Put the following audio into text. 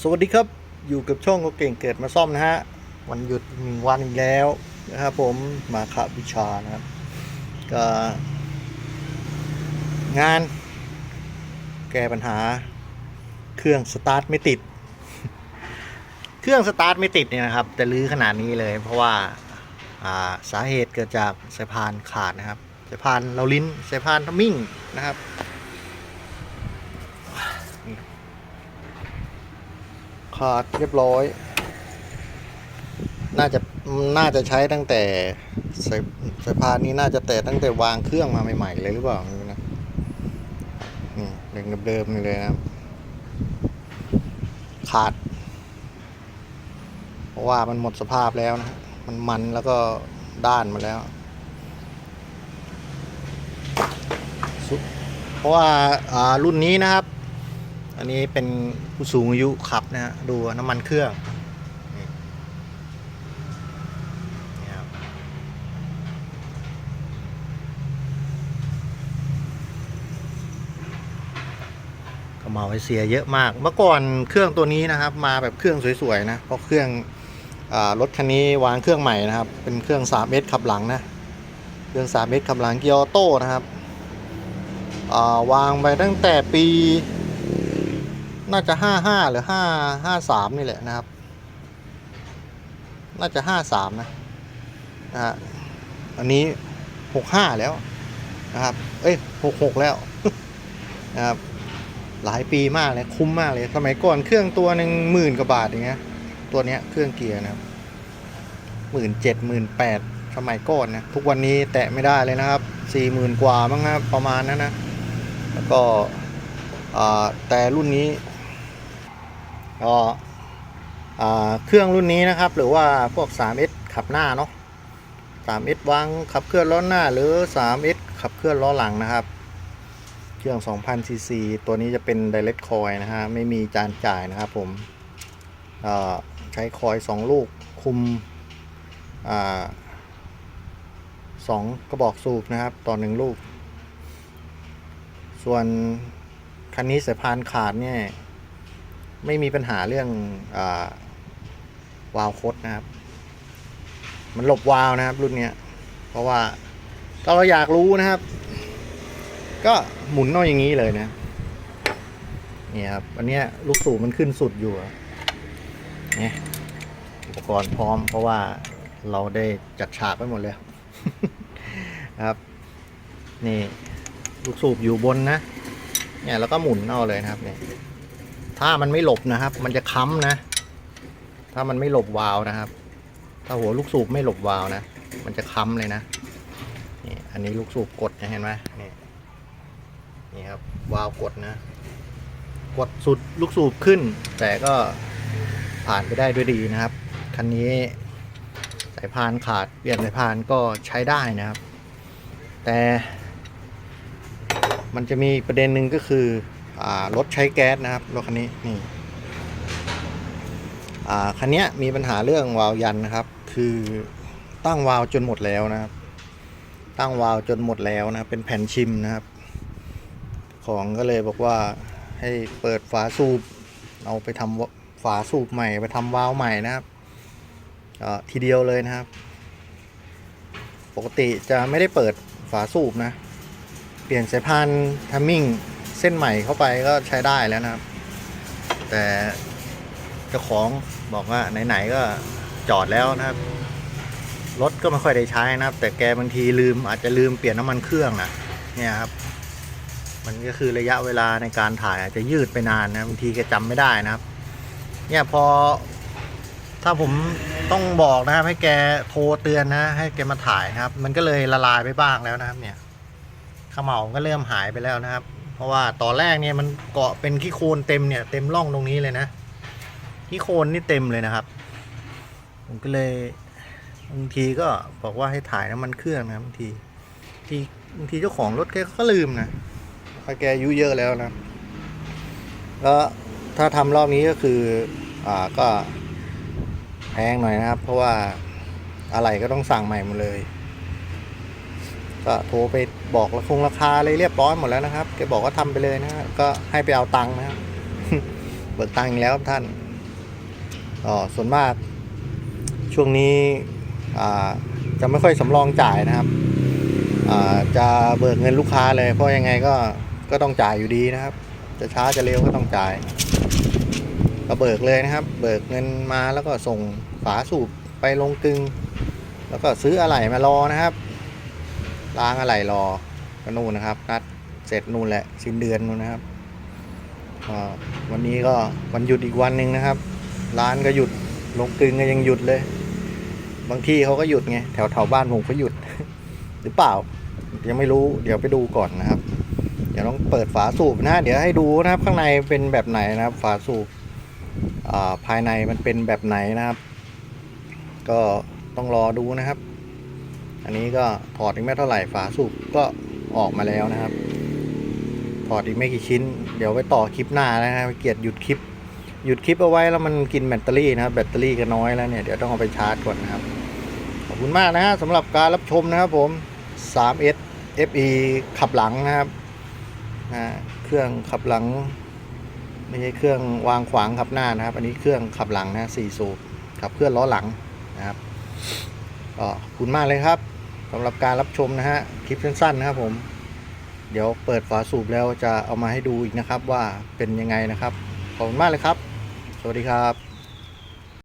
สวัสดีครับอยู่กับช่องก็เก่งเกิดมาซ่อมนะฮะวันหยุดหนึ่งวันอีกแล้วนะครับผมมาคาวิชานะครับก็งาน แก้ปัญหาเครื่องสตาร์ทไม่ติด เครื่องสตาร์ทไม่ติดเนี่ยนะครับจะลื้อขนาดนี้เลย เพราะว่าอ่าสาเหตุเกิดจากสายพานขาดนะครับสายพานเราลิ้นสายพานทัมมิ่งนะครับ ขาดเรียบร้อย น่าจะน่าจะใช้ตั้งแต่สายสายพานนี้น่าจะแต่ตั้งแต่วางเครื่องมาใหม่ๆเลยหรือเปล่าไม่นะนี่เดิมเดิมๆนี่เลยนะครับขาด เพราะว่ามันหมดสภาพแล้วนะมันมันแล้วก็ด้านมาแล้วเพราะว่ารุ่นนี้นะครับ อันนี้เป็นผู้สูงอายุขับนะฮะดูน้ำมันเครื่องนี่นี่ครับก็มาไว้เสียเยอะมาก เมื่อก่อนเครื่องตัวนี้นะครับ มาแบบเครื่องสวยๆนะเพราะเครื่องอรถคันนี้วางเครื่องใหม่นะครับ เป็นเครื่อง 3S ขับหลังนะ เครื่อง 3S ขับหลังเกียร์ออโต้นะครับวางไปตั้งแต่ปี น่าจะห้าห้าหรือห้าห้าสามนี่แหละนะครับ น่าจะห้าสามนะนะฮะอันนี้หกห้าแล้วนะครับ เอ้ยหกหกแล้วนะครับหลายปีมากเลยคุ้มมากเลย สมัยก่อนเครื่องตัวหนึ่งหมื่นกว่าบาทอย่างเงี้ย ตัวเนี้ยเครื่องเกียร์นะครับหมื่นเจ็ดหมื่นแปดสมัยก่อนนะทุกวันนี้แตะไม่ได้เลยนะครับสี่หมื่นกว่ามั้งครับประมาณนั้นนะแล้วก็แต่รุ่นนี้ ก็เครื่องรุ่นนี้นะครับ หรือว่าพวก 3S ขับหน้าเนาะ 3S วางขับเคลื่อนล้อหน้า หรือ 3S ขับเคลื่อนล้อหลังนะครับ เครื่อง 2,000ซีซีตัวนี้จะเป็น Direct Coil นะฮะ ไม่มีจานจ่ายนะครับผมใช้คอย2ลูกคุมอสองกระบอกสูบนะครับ ต่อหนึ่งลูก ส่วนคันนี้สายพานขาดเนี่ย ไม่มีปัญหาเรื่องอาวาล์วคดนะครับ มันหลบวาล์วนะครับ รุ่นเนี้ยเพราะว่าถ้าเราอยากรู้นะครับ ก็หมุนเอาอย่างนี้เลยนะนี่ครับอันเนี้ยลูกสูบมันขึ้นสุดอยู่เนี่ยอุปกรณ์พร้อม เพราะว่าเราได้จัดฉากไว้หมดเลยครับ นี่ลูกสูบอยู่บนนะเนี่ยแล้วก็หมุนเอาเลยนะครับเนี่ย ถ้ามันไม่หลบนะครับ มันจะค้ำนะ ถ้ามันไม่หลบวาล์วนะครับ ถ้าหัวลูกสูบไม่หลบวาล์วนะ มันจะค้ำเลยนะนี่อันนี้ลูกสูบกดนะเห็นไหมนี่นี่ครับวาล์วกดนะ กดสุดลูกสูบขึ้น แต่ก็ผ่านไปได้ด้วยดีนะครับคันนี้สายพานขาดเปลี่ยนสายพานก็ใช้ได้นะครับ แต่มันจะมีประเด็นหนึ่งก็คือ รถใช้แก๊สนะครับรถคันนี้นี่คันนี้มีปัญหาเรื่องวาล์ยันนะครับ คือตั้งวาล์จนหมดแล้วนะครับ ตั้งวาล์จนหมดแล้วนะเป็นแผ่นชิมนะครับ ของก็เลยบอกว่าให้เปิดฝาสูบเอาไปทำฝาสูบใหม่ ไปทำวาล์วใหม่นะครับทีเดียวเลยนะครับ ปกติจะไม่ได้เปิดฝาสูบนะ เปลี่ยนสายพานทัมมิ่ง ส้นใหม่เข้าไปก็ใช้ได้แล้วนะครับ แต่เจ้าของบอกว่าไหนๆก็จอดแล้วนะครับรถก็ไม่ค่อยได้ใช้นะครับ แต่แกบางทีลืมอาจจะลืมเปลี่ยนน้ำมันเครื่องนะเนี่ยครับ มันก็คือระยะเวลาในการถ่ายอาจจะยืดไปนานนะบางทีแกจำไม่ได้นะครับ เนี่ยพอ ถ้าผมต้องบอกนะครับ ให้แกโทรเตือนนะ ให้แกมาถ่ายนะครับ มันก็เลยละลายไปบ้างแล้วนะครับ เนี่ยขมเหลาก็เริ่มหายไปแล้วนะครับ เพราะว่าตอนแรกเนี่ยมันเกาะเป็นขี้โคลนเต็มเนี่ยเต็มร่องตรงนี้เลยนะขี้โคลนนี่เต็มเลยนะครับ ผมก็เลยบางทีก็บอกว่าให้ถ่ายน้ำมันเครื่องนะบางทีทีบางทีเจ้าของรถแกก็ลืมนะพราแกอายุเยอะแล้วนะแล้วถ้าทำรอบนี้ก็คืออ่าก็แพงหน่อยนะครับ เพราะว่าอะไรก็ต้องสั่งใหม่หมดเลย ก็โทรไปบอกราคงราคาอะไรเรียบร้อยหมดแล้วนะครับแกบอกว่าทำไปเลยนะฮะก็ให้ไปเอาตังค์นะครับเบิกตังค์แล้วครับท่านก็ส่วนมากช่วงนี้จะไม่ค่อยสำรองจ่ายนะครับจะเบิกเงินลูกค้าเลยเพราะยังไงก็ก็ต้องจ่ายอยู่ดีนะครับ จะช้าจะเร็วก็ต้องจ่ายก็เบิกเลยนะครับ เบิกเงินมาแล้วก็ส่งฝาสูบไปลงกึง แล้วก็ซื้ออะไหล่มารอนะครับ ล้างอะไหล่รอก็นู่นนะครับนัดเสร็จนู่นแหละสิ้นเดือนนู่นนะครับวันนี้ก็วันหยุดอีกวันหนึ่งนะครับ ร้านก็หยุดลงกึงก็ยังหยุดเลย บางที่เขาก็หยุดไงแถวแถวบ้านผมก็หยุด หรือเปล่า ยังไม่รู้เดี๋ยวไปดูก่อนนะครับ เดี๋ยวต้องเปิดฝาสูบนะ เดี๋ยวให้ดูนะครับ ข้างในเป็นแบบไหนนะครับ ฝาสูบอ่าภายในมันเป็นแบบไหนนะครับ ก็ต้องรอดูนะครับ อันนี้ก็ถอดอีกไม่เท่าไหร่ฝาสูบก็ออกมาแล้วนะครับ ถอดอีกไม่กี่ชิ้น เดี๋ยวไปต่อคลิปหน้านะครับเกียรติหยุดคลิป หยุดคลิปเอาไว้แล้วมันกินแบตเตอรี่นะครับ แบตเตอรี่ก็น้อยแล้วเนี่ยเดี๋ยวต้องเอาไปชาร์จก่อนนะครับ ขอบคุณมากนะฮะสำหรับการรับชมนะครับผม 3S FE ขับหลังนะครับอ่าเครื่องขับหลัง ไม่ใช่เครื่องวางขวางขับหน้านะครับ อันนี้เครื่องขับหลังนะสี่สูบขับเคลื่อนล้อหลังนะครับก็ขอบคุณมากเลยครับ สำหรับการรับชมนะฮะคลิปสั้นๆนะครับผม เดี๋ยวเปิดฝาสูบแล้วจะเอามาให้ดูอีกนะครับว่าเป็นยังไงนะครับ ขอบคุณมากเลยครับ สวัสดีครับ